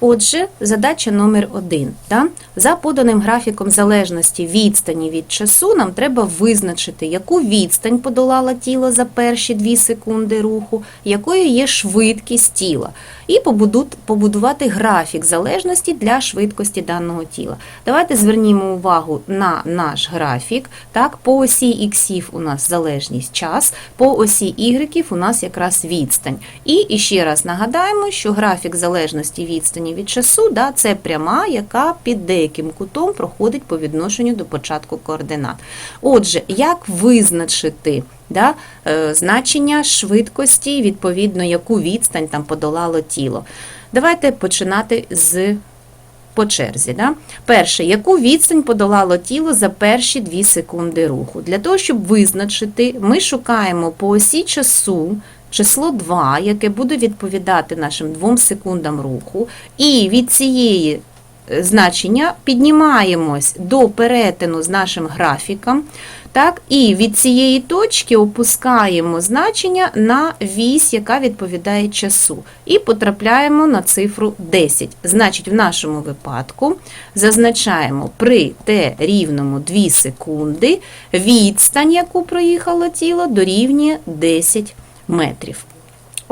Отже, задача номер один. Да? За поданим графіком залежності відстані від часу нам треба визначити, яку відстань подолало тіло за перші 2 секунди руху, якою є швидкість тіла, і побудувати графік залежності для швидкості даного тіла. Давайте звернімо увагу на наш графік. Так, по осі іксів у нас залежність час, по осі ігреків у нас якраз відстань. І ще раз нагадаємо, що графік залежності відстані від часу да, це пряма, яка під деяким кутом проходить по відношенню до початку координат. Отже, як визначити да, е, значення швидкості, відповідно, яку відстань там подолало тіло? Давайте починати з по черзі. Да? Перше, яку відстань подолало тіло за перші 2 секунди руху? Для того, щоб визначити, ми шукаємо по осі часу число 2, яке буде відповідати нашим 2 секундам руху, і від цієї е, значення піднімаємось до перетину з нашим графіком. Так, і від цієї точки опускаємо значення на вісь, яка відповідає часу, і потрапляємо на цифру 10. Значить, в нашому випадку зазначаємо при t рівному 2 секунди відстань, яку проїхало тіло, дорівнює 10 метрів.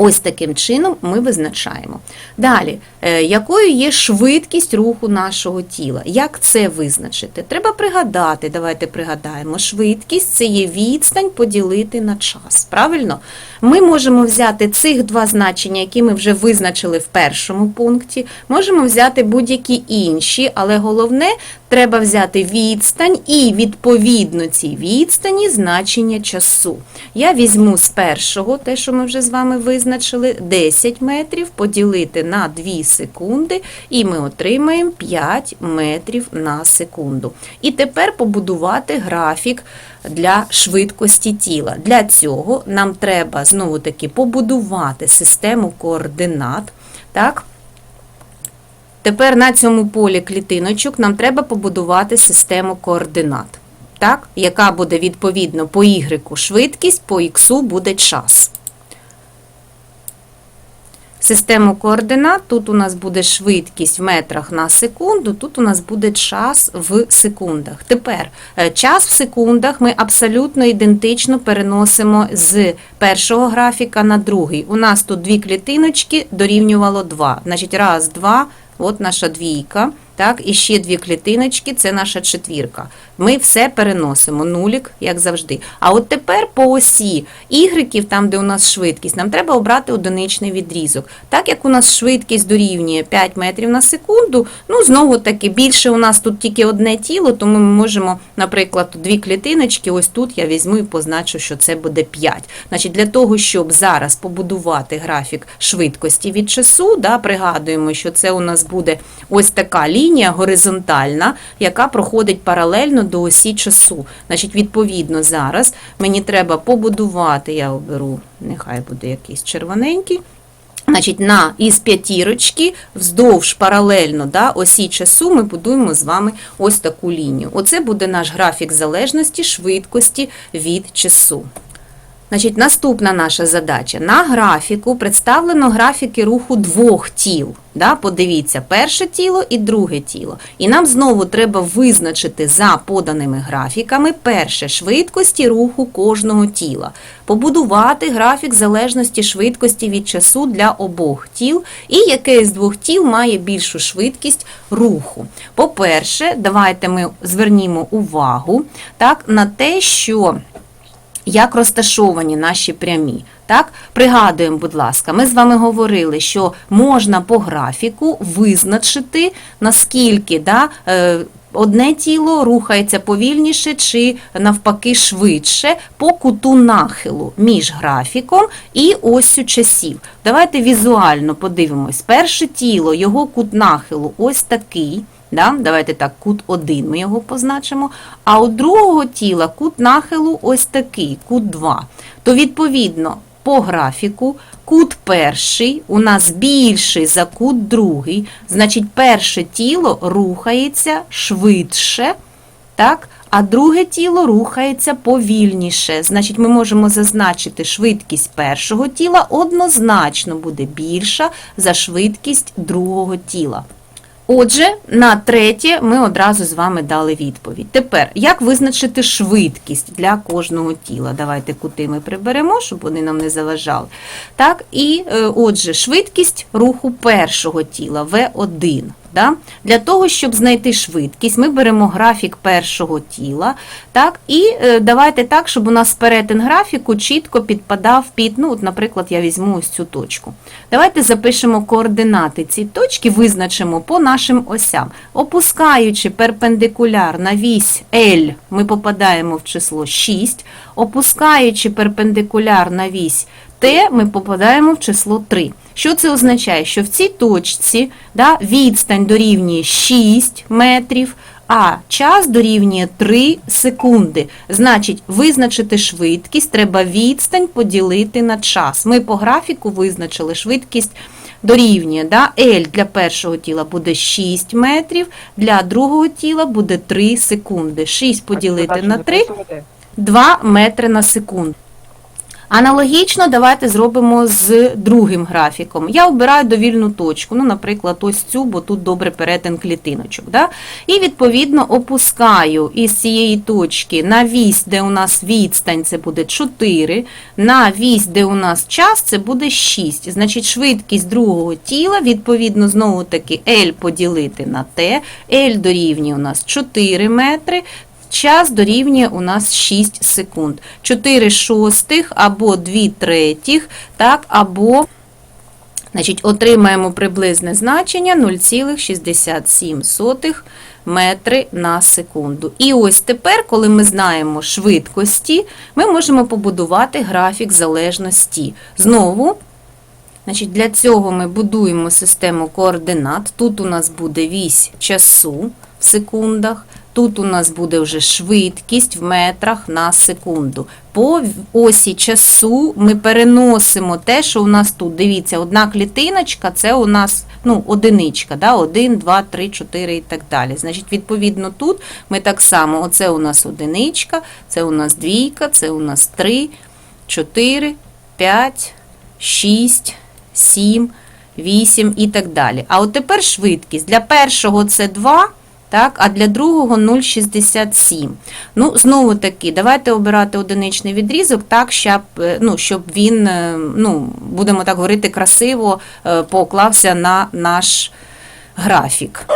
Ось таким чином ми визначаємо. Далі, е, якою є швидкість руху нашого тіла? Як це визначити? Треба пригадати, давайте пригадаємо, швидкість це є відстань поділити на час. Правильно? Ми можемо взяти цих два значення, які ми вже визначили в першому пункті, можемо взяти будь-які інші, але головне, треба взяти відстань і відповідно цій відстані значення часу. Я візьму з першого, те, що ми вже з вами визначили, 10 метрів поділити на 2 секунди, і ми отримаємо 5 метрів на секунду. І тепер побудувати графік для швидкості тіла. Для цього нам треба знову таки побудувати систему координат. Так? Тепер на цьому полі клітиночок нам треба побудувати систему координат, так? яка буде відповідно по Y швидкість, по X буде час. Систему координат, тут у нас буде швидкість в метрах на секунду, тут у нас буде час в секундах. Тепер е, час в секундах ми абсолютно ідентично переносимо з першого графіка на другий. У нас тут дві клітиночки дорівнювало 2. Значить, раз, два, от наша двійка. Так, і ще дві клітиночки, це наша четвірка. Ми все переносимо, нулік, як завжди. А от тепер по осі ігреків, там, де у нас швидкість, нам треба обрати одиничний відрізок. Так як у нас швидкість дорівнює 5 метрів на секунду, ну, знову таки, більше у нас тут тільки одне тіло, тому ми можемо, наприклад, дві клітиночки, ось тут я візьму і позначу, що це буде 5. Значить, для того, щоб зараз побудувати графік швидкості від часу, да, пригадуємо, що це у нас буде ось така лінія горизонтальна, яка проходить паралельно до осі часу. Значить, відповідно, зараз мені треба побудувати, я оберу, нехай буде якийсь червоненький. Значить, на із п'ятірочки вздовж паралельно да, осі часу ми будуємо з вами ось таку лінію. Оце буде наш графік залежності швидкості від часу. Значить, наступна наша задача. На графіку представлено графіки руху двох тіл. Да? Подивіться, перше тіло і друге тіло. І нам знову треба визначити за поданими графіками перше швидкості руху кожного тіла, побудувати графік залежності швидкості від часу для обох тіл, і яке з двох тіл має більшу швидкість руху. По-перше, давайте ми звернімо увагу так, на те, що як розташовані наші прямі. Так, пригадуємо, будь ласка, ми з вами говорили, що можна по графіку визначити, наскільки да, е, одне тіло рухається повільніше чи навпаки швидше по куту нахилу між графіком і осю часів. Давайте візуально подивимось. Перше тіло, його кут нахилу ось такий. Да? Давайте так, кут 1 ми його позначимо. А у другого тіла кут нахилу ось такий, кут 2. То, відповідно, по графіку кут перший у нас більший за кут другий. Значить, перше тіло рухається швидше, так? а друге тіло рухається повільніше. Значить, ми можемо зазначити швидкість першого тіла однозначно буде більша за швидкість другого тіла. Отже, на третє ми одразу з вами дали відповідь. Тепер, як визначити швидкість для кожного тіла? Давайте кути ми приберемо, щоб вони нам не заважали. Так, і е, отже, швидкість руху першого тіла В1. Да? Для того, щоб знайти швидкість, ми беремо графік першого тіла. Так? І е, давайте так, щоб у нас перетин графіку чітко підпадав під, ну, от, наприклад, я візьму ось цю точку. Давайте запишемо координати цієї точки, визначимо по нашим осям. Опускаючи перпендикуляр на вісь L, ми попадаємо в число 6. Опускаючи перпендикуляр на вісь Т, ми попадаємо в число 3. Що це означає? Що в цій точці да, відстань дорівнює 6 метрів, а час дорівнює 3 секунди. Значить, визначити швидкість треба відстань поділити на час. Ми по графіку визначили швидкість дорівнює. Да? L для першого тіла буде 6 метрів, для другого тіла буде 3 секунди. 6 поділити на 3 – 2 метри на секунду. Аналогічно давайте зробимо з другим графіком. Я обираю довільну точку, ну, наприклад, ось цю, бо тут добре перетин клітиночок. Да? І відповідно опускаю із цієї точки на вісь, де у нас відстань, це буде 4, на вісь, де у нас час, це буде 6. Значить, швидкість другого тіла, відповідно, знову таки L поділити на T, L дорівнює у нас 4 метри, Час дорівнює у нас 6 секунд. 4 шостих або 2 третіх, так, або значить, отримаємо приблизне значення 0,67 метри на секунду. І ось тепер, коли ми знаємо швидкості, ми можемо побудувати графік залежності. Знову, значить, для цього ми будуємо систему координат. Тут у нас буде вісь часу в секундах. Тут у нас буде вже швидкість в метрах на секунду. По осі часу ми переносимо те, що у нас тут. Дивіться, одна клітиночка це у нас ну, одиничка. да, 1, 2, 3, 4 і так далі. Значить, відповідно, тут ми так само: оце у нас одиничка, це у нас двійка, це у нас 3, 4, 5, 6, 7, 8 і так далі. А от тепер швидкість. Для першого це 2. Так, а для другого 0,67. Ну, знову таки, давайте обирати одиничний відрізок так, щоб е, ну, щоб він, е, ну, будемо так говорити, красиво е, поклався на наш графік.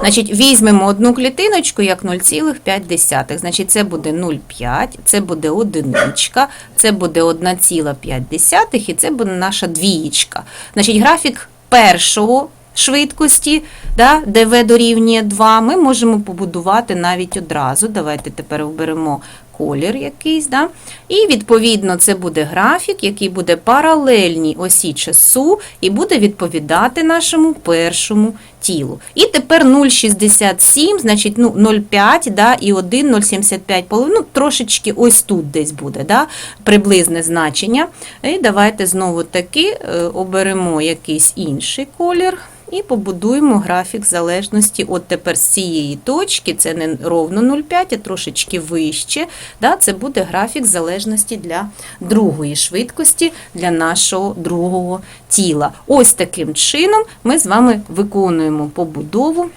Значить, Візьмемо одну клітиночку як 0,5. Значить, Це буде 0,5, це буде одиничка, це буде 1,5 і це буде наша двієчка. Значить, Графік першого швидкості, да, де v дорівнює 2, ми можемо побудувати навіть одразу. Давайте тепер оберемо колір якийсь. Да? І, відповідно, це буде графік, який буде паралельній осі часу і буде відповідати нашому першому тілу. І тепер 0,67, значить ну, 0,5 да, і 1, 0,75, ну, трошечки ось тут десь буде да, приблизне значення. І давайте знову таки е, оберемо якийсь інший колір. І побудуємо графік залежності. От тепер з цієї точки, це не ровно 0,5, а трошечки вище. Да, Це буде графік залежності для другої швидкості, для нашого другого тіла. Ось таким чином ми з вами виконуємо побудову.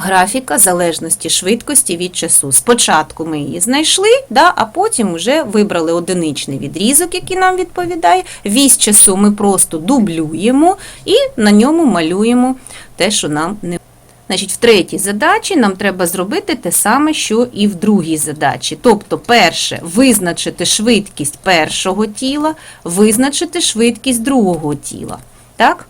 Графіка залежності швидкості від часу. Спочатку ми її знайшли, да, а потім вже вибрали одиничний відрізок, який нам відповідає. Вісь часу ми просто дублюємо і на ньому малюємо те, що нам не Значить, в третій задачі нам треба зробити те саме, що і в другій задачі. Тобто, перше, визначити швидкість першого тіла, визначити швидкість другого тіла. Так?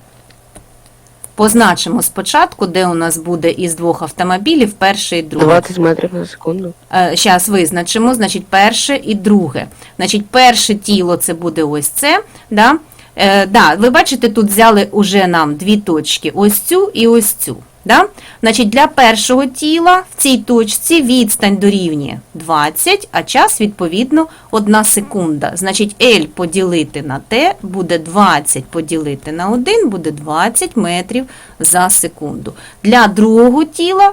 Позначимо спочатку, де у нас буде із двох автомобілів перший і другий. 20 метрів на секунду. Зараз визначимо, значить, перше і друге. Значить, перше тіло це буде ось це. Да? Е, да, Ви бачите, тут взяли уже нам дві точки: ось цю і ось цю. Да? Значить, Для першого тіла в цій точці відстань дорівнює 20, а час, відповідно, 1 секунда. Значить, L поділити на T буде 20 поділити на 1, буде 20 метрів за секунду. Для другого тіла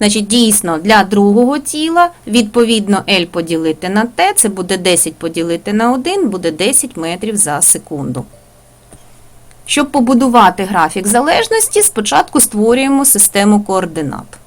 Значить, дійсно, для другого тіла, відповідно, L поділити на T, це буде 10 поділити на 1, буде 10 метрів за секунду. Щоб побудувати графік залежності, спочатку створюємо систему координат.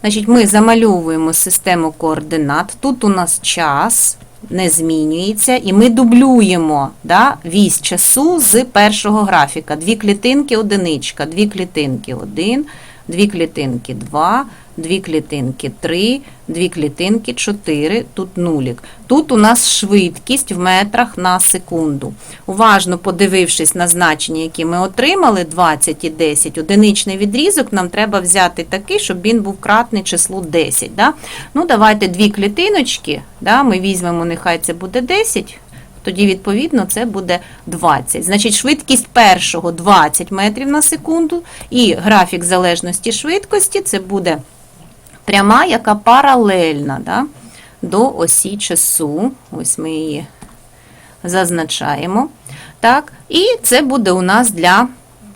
Значить, ми замальовуємо систему координат. Тут у нас час не змінюється, і ми дублюємо да, вісь часу з першого графіка. Дві клітинки одиничка, дві клітинки 1, дві клітинки 2, дві клітинки 3, дві клітинки 4, тут нулік. Тут у нас швидкість в метрах на секунду. Уважно подивившись на значення, які ми отримали, 20 і 10, одиничний відрізок нам треба взяти такий, щоб він був кратний числу 10. Да? Ну, давайте дві клітиночки, да, ми візьмемо, нехай це буде 10, тоді, відповідно, це буде 20. Значить, швидкість першого 20 метрів на секунду, і графік залежності швидкості це буде пряма, яка паралельна да, до осі часу. Ось ми її зазначаємо. Так, і це буде у нас для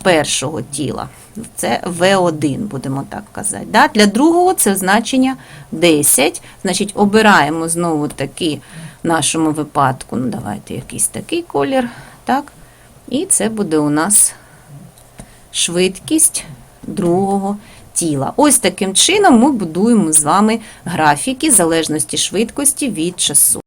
першого тіла. Це V1, будемо так казати. Да? Для другого це значення 10. Значить, обираємо знову таки в нашому випадку, ну давайте якийсь такий колір. Так? І це буде у нас швидкість другого тіла. Ось таким чином ми будуємо з вами графіки залежності швидкості від часу.